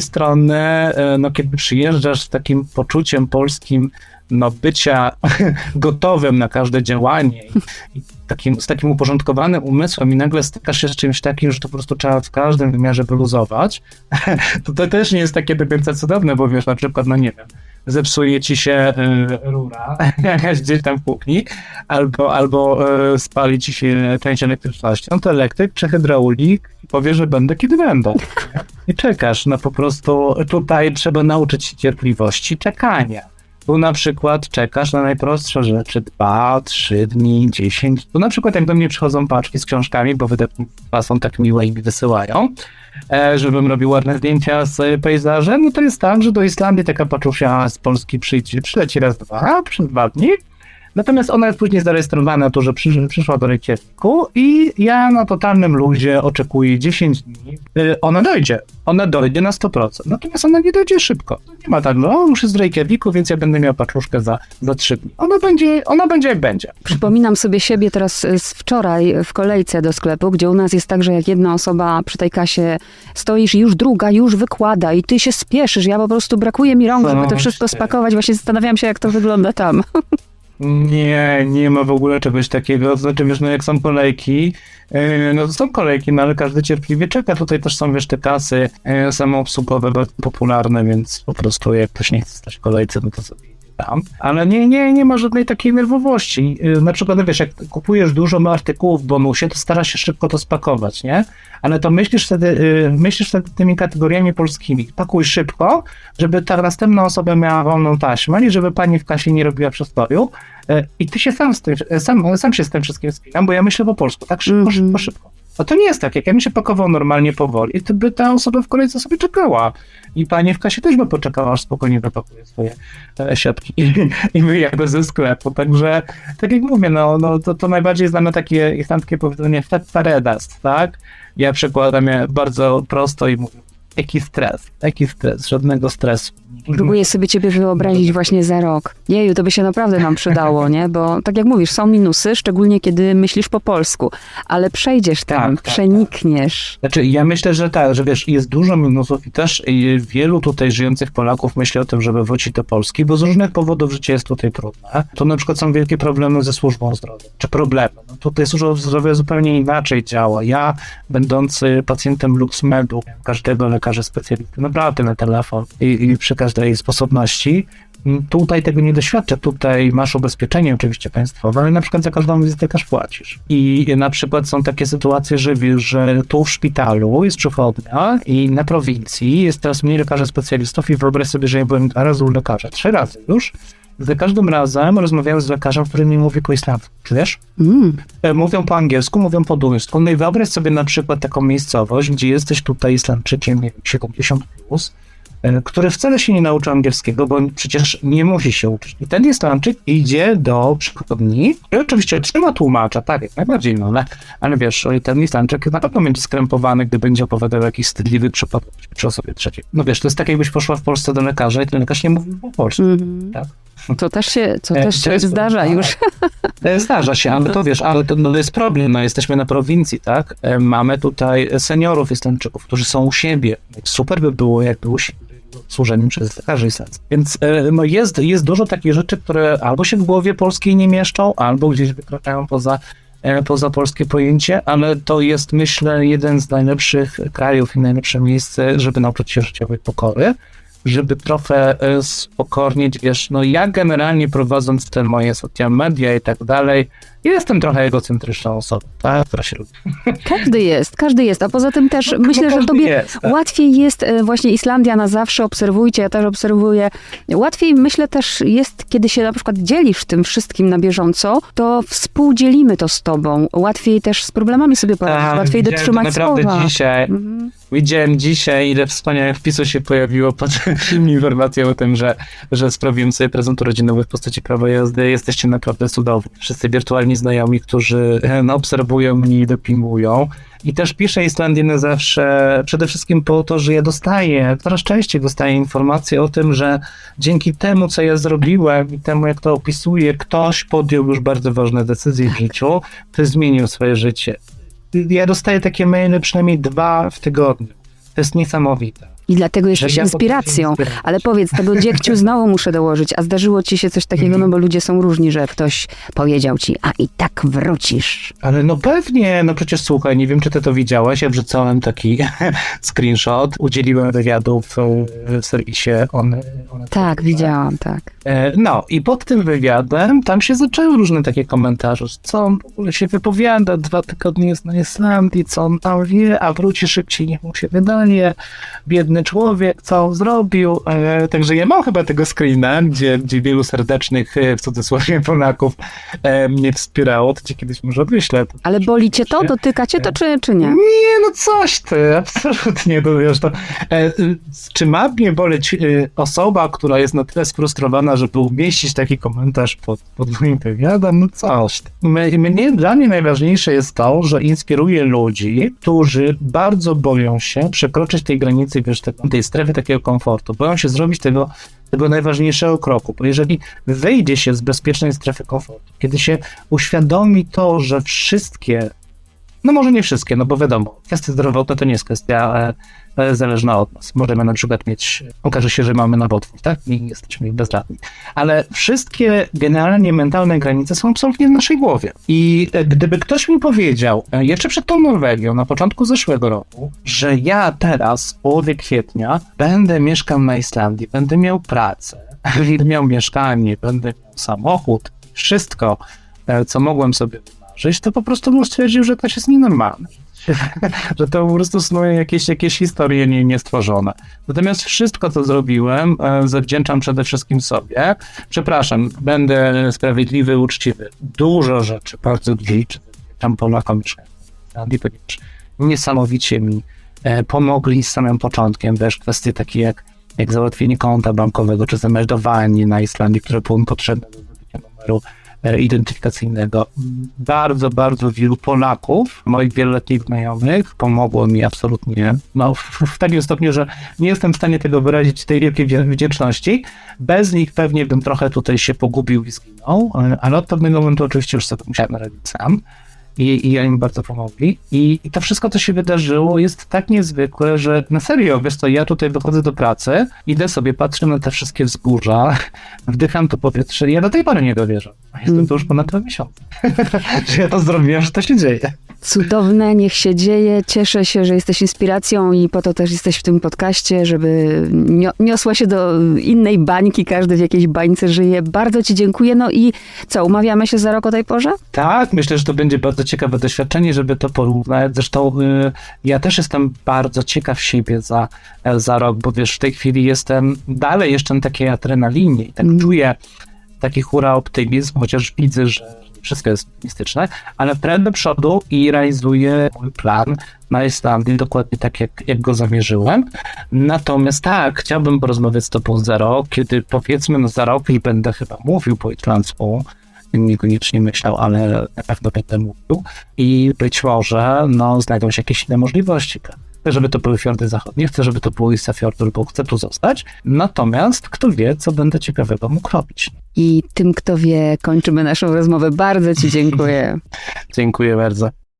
strony, e, no kiedy przyjeżdżasz z takim poczuciem polskim, no bycia gotowym na każde działanie i, takim, z takim uporządkowanym umysłem i nagle stykasz się z czymś takim, że to po prostu trzeba w każdym wymiarze wyluzować, to to też nie jest takie do końca cudowne, bo wiesz, na przykład, no nie wiem, zepsuje ci się y, rura jakaś gdzieś tam kuchni, albo, albo y, spali ci się część elektryczności, no to elektryk czy hydraulik powie, że będę kiedy będę. I czekasz, no po prostu tutaj trzeba nauczyć się cierpliwości czekania. Tu na przykład czekasz na najprostsze rzeczy, dwa, trzy dni, dziesięć. Tu na przykład jak do mnie przychodzą paczki z książkami, bo wydawnictwa są tak miłe i mi wysyłają, e, żebym robił ładne zdjęcia z pejzaży, no to jest tak, że do Islandii taka paczusia z Polski przyjdzie, przyleci raz, dwa, przy dwa dni, Natomiast ona jest później zarejestrowana, to że przy, przyszła do Reykjaviku i ja na totalnym luzie oczekuję 10 dni. Y, ona dojdzie. Ona dojdzie na 100%. Natomiast ona nie dojdzie szybko. Nie ma tak, no już jest w Reykjaviku, więc ja będę miał paczuszkę za, za 3 dni. Ona będzie, ona będzie jak będzie. Przypominam sobie siebie teraz z wczoraj w kolejce do sklepu, gdzie u nas jest tak, że jak jedna osoba przy tej kasie stoisz, już druga już wykłada i ty się spieszysz. Ja po prostu brakuje mi rąk, żeby to wszystko spakować. Właśnie zastanawiam się, jak to wygląda tam. Nie, nie ma w ogóle czegoś takiego. Znaczy, wiesz, no jak są kolejki, yy, no to są kolejki, no ale każdy cierpliwie czeka. Tutaj też są, wiesz, te kasy yy, samoobsługowe, bardzo popularne, więc po prostu jak ktoś nie chce stać w kolejce, no to sobie tam. Ale nie, nie, nie ma żadnej takiej nerwowości. Yy, na przykład, no wiesz, jak kupujesz dużo artykułów w bonusie, to starasz się szybko to spakować, nie? Ale to myślisz wtedy, yy, myślisz wtedy tymi kategoriami polskimi. Pakuj szybko, żeby ta następna osoba miała wolną taśmę i żeby pani w kasie nie robiła przestoju. E, I ty się sam, z tym, sam, sam się z tym wszystkim spinam, bo ja myślę po polsku, tak szybko, Mhm. szybko, szybko. A to nie jest tak, jak ja bym się pakował normalnie powoli, to by ta osoba w kolejce sobie czekała. I pani w kasie też by poczekała, aż spokojnie wypakuje swoje e, siatki i, i wyjadę ze sklepu. Także, tak jak mówię, no, no to, to najbardziej znane takie islandzkie powiedzenie paredast, tak? Ja przekładam je bardzo prosto i mówię, jaki stres, jaki stres, żadnego stresu. Próbuję sobie ciebie wyobrazić właśnie za rok. Jeju, to by się naprawdę nam przydało, nie? Bo tak jak mówisz, są minusy, szczególnie kiedy myślisz po polsku, ale przejdziesz tam, Tak, tak, przenikniesz. Znaczy, ja myślę, że tak, że wiesz, jest dużo minusów i też wielu tutaj żyjących Polaków myśli o tym, żeby wrócić do Polski, bo z różnych powodów życie jest tutaj trudne. To na przykład są wielkie problemy ze służbą zdrowia, czy problemy. No tutaj służba zdrowia zupełnie inaczej działa. Ja, będący pacjentem LuxMedu, każdego lekarza specjalisty, naprawdę na telefon i, i przy każdej sposobności, m, Tutaj tego nie doświadczę. Tutaj masz ubezpieczenie oczywiście państwowe, ale na przykład za każdą wizytę też płacisz. I na przykład są takie sytuacje, że wiesz, że tu w szpitalu jest przychodnia i na prowincji jest teraz mniej lekarzy specjalistów i wyobraź sobie, że ja byłem dwa razy u lekarza, trzy razy już. Za każdym razem rozmawiałem z lekarzem, który nie mówi po islamsku. Wiesz? Mm. E, Mówią po angielsku, mówią po duńsku. No i wyobraź sobie na przykład taką miejscowość, gdzie jesteś tutaj Islamczykiem, nie wiem, 70 plus, który wcale się nie nauczy angielskiego, bo przecież nie musi się uczyć. I ten Islamczyk idzie do przychodni i oczywiście trzyma tłumacza, tak, jak najbardziej, no ale, ale wiesz, ten Islamczyk na pewno będzie skrępowany, gdy będzie opowiadał jakiś wstydliwy przypadek przy osobie trzeciej. No wiesz, to jest tak, jakbyś poszła w Polsce do lekarza i ten lekarz nie mówi po polsku. Mhm. Tak. To też się, to E, też się często- zdarza już. E, Zdarza się, ale to wiesz, ale to, no, to jest problem, no jesteśmy na prowincji, tak? E, Mamy tutaj seniorów Islandczyków, którzy są u siebie. Super by było, jakby u siebie było służeniem przez islandzkich. Więc e, no jest, jest dużo takich rzeczy, które albo się w głowie polskiej nie mieszczą, albo gdzieś wykraczają poza, e, poza polskie pojęcie, ale to jest, myślę, jeden z najlepszych krajów i najlepsze miejsce, żeby nauczyć się życiowej pokory żeby trochę e, spokornieć, wiesz, no ja generalnie prowadząc te moje social media i tak dalej, jestem trochę egocentryczną osobą, tak, która się lubi. Każdy jest, każdy jest. A poza tym też No, myślę, no że tobie jest, tak. łatwiej jest e, właśnie Islandia na zawsze, obserwujcie, ja też obserwuję. Łatwiej myślę też jest, kiedy się na przykład dzielisz tym wszystkim na bieżąco, to współdzielimy to z tobą. Łatwiej też z problemami sobie poradzić, Tak, łatwiej dotrzymać naprawdę słowa. dzisiaj, Mhm. widziałem dzisiaj, ile wspaniałych wpisów się pojawiło pod informacją o tym, że, że sprawiłem sobie prezent urodzinowy w postaci prawa jazdy. Jesteście naprawdę cudowni. Wszyscy wirtualni znajomi, którzy no, obserwują mnie i dopingują. I też piszę Islandię na zawsze przede wszystkim po to, że ja dostaję, coraz częściej dostaję informacje o tym, że dzięki temu, co ja zrobiłem i temu, jak to opisuję, ktoś podjął już bardzo ważne decyzje w życiu, to zmienił swoje życie. Ja dostaję takie maile przynajmniej dwa w tygodniu. To jest niesamowite. I dlatego jesteś ja inspiracją. Ale powiedz, tego dziegciu znowu muszę dołożyć. A zdarzyło ci się coś takiego, no bo ludzie są różni, że ktoś powiedział ci, a i tak wrócisz. Ale no pewnie, no przecież słuchaj, nie wiem czy ty to widziałaś, ja wrzucałem taki screenshot, udzieliłem wywiadu w, w serwisie One, one Tak, widziałam, tak. E, No i pod tym wywiadem tam się zaczęły różne takie komentarze, co on w ogóle się wypowiada, dwa tygodnie jest na Islandii, co on tam wie, a wróci szybciej niech mu się wydaje, biedny człowiek, co on zrobił. E, Także ja mam chyba tego screena, gdzie, gdzie wielu serdecznych, e, w cudzysłowie, Polaków e, mnie wspierało, to ci kiedyś może wyślę. Ale boli cię to? Dotyka cię to, czy, czy nie? Nie, no coś ty, absolutnie, to wiesz, to, czy ma mnie boleć osoba, która jest na tyle sfrustrowana, żeby umieścić taki komentarz pod, pod moim wywiadem, no coś. My, mnie, dla mnie najważniejsze jest to, że inspiruję ludzi, którzy bardzo boją się przekroczyć tej granicy, wiesz, tego, tej strefy takiego komfortu, boją się zrobić tego, tego najważniejszego kroku, bo jeżeli wyjdzie się z bezpiecznej strefy komfortu, kiedy się uświadomi to, że wszystkie no może nie wszystkie, no bo wiadomo, kwestia zdrowotna to nie jest kwestia zależna od nas. Możemy na przykład mieć, okaże się, że mamy nowotwór, tak? I jesteśmy bezradni. Ale wszystkie generalnie mentalne granice są absolutnie w naszej głowie. I e, gdyby ktoś mi powiedział, e, jeszcze przed tą Norwegią, na początku zeszłego roku, że ja teraz, w połowie kwietnia, będę mieszkał na Islandii, będę miał pracę, będę miał mieszkanie, będę miał samochód, wszystko, e, co mogłem sobie wymarzyć, to po prostu bym stwierdził, że ktoś jest nienormalny. że to po prostu są jakieś, jakieś historie nie, niestworzone. Natomiast wszystko, co zrobiłem, e, zawdzięczam przede wszystkim sobie. Przepraszam, będę sprawiedliwy, uczciwy. Dużo rzeczy, bardzo liczę tam Polakom ponieważ niesamowicie mi e, pomogli z samym początkiem, wiesz, kwestie takie jak, jak załatwienie konta bankowego, czy zameldowanie na Islandii, które było potrzebne do numeru identyfikacyjnego. Bardzo, bardzo wielu Polaków, moich wieloletnich znajomych, pomogło mi absolutnie, no w, w takim stopniu, że nie jestem w stanie tego wyrazić, tej wielkiej wdzięczności. Bez nich pewnie bym trochę tutaj się pogubił i zginął, e, ale od pewnego momentu oczywiście już sobie musiałem radzić sam. I, I oni mi bardzo pomogli. I, I to wszystko, co się wydarzyło, jest tak niezwykłe, że na serio, wiesz co, ja tutaj wychodzę do pracy, idę sobie, patrzę na te wszystkie wzgórza, wdycham to powietrze i ja do tej pory nie dowierzam. Jestem tu już ponad dwa miesiące. że ja to zrobiłem, że to się dzieje. Cudowne, niech się dzieje. Cieszę się, że jesteś inspiracją i po to też jesteś w tym podcaście, żeby nio- niosła się do innej bańki. Każdy w jakiejś bańce żyje. Bardzo Ci dziękuję. No i co, umawiamy się za rok o tej porze? Tak, myślę, że to będzie bardzo ciekawe doświadczenie, żeby to porównać. Zresztą y, ja też jestem bardzo ciekaw siebie za, za rok, bo wiesz, w tej chwili jestem dalej jeszcze na takiej adrenalinie i tak Mm. czuję taki hura optymizm, chociaż widzę, że wszystko jest optymistyczne, ale prędzej do przodu i realizuję mój plan na Islandii dokładnie tak, jak, jak go zamierzyłem. Natomiast tak, chciałbym porozmawiać z tobą za rok, kiedy powiedzmy no za rok i będę chyba mówił po islandzku, niekoniecznie myślał, ale na pewno będę mówił. I być może no, znajdą się jakieś inne możliwości. Chcę, żeby to były fiordy zachodnie, chcę, żeby to było Isafjordur, bo chcę tu zostać. Natomiast kto wie, co będę ciekawego mógł robić. I tym, kto wie, kończymy naszą rozmowę. Bardzo Ci dziękuję. Dziękuję bardzo.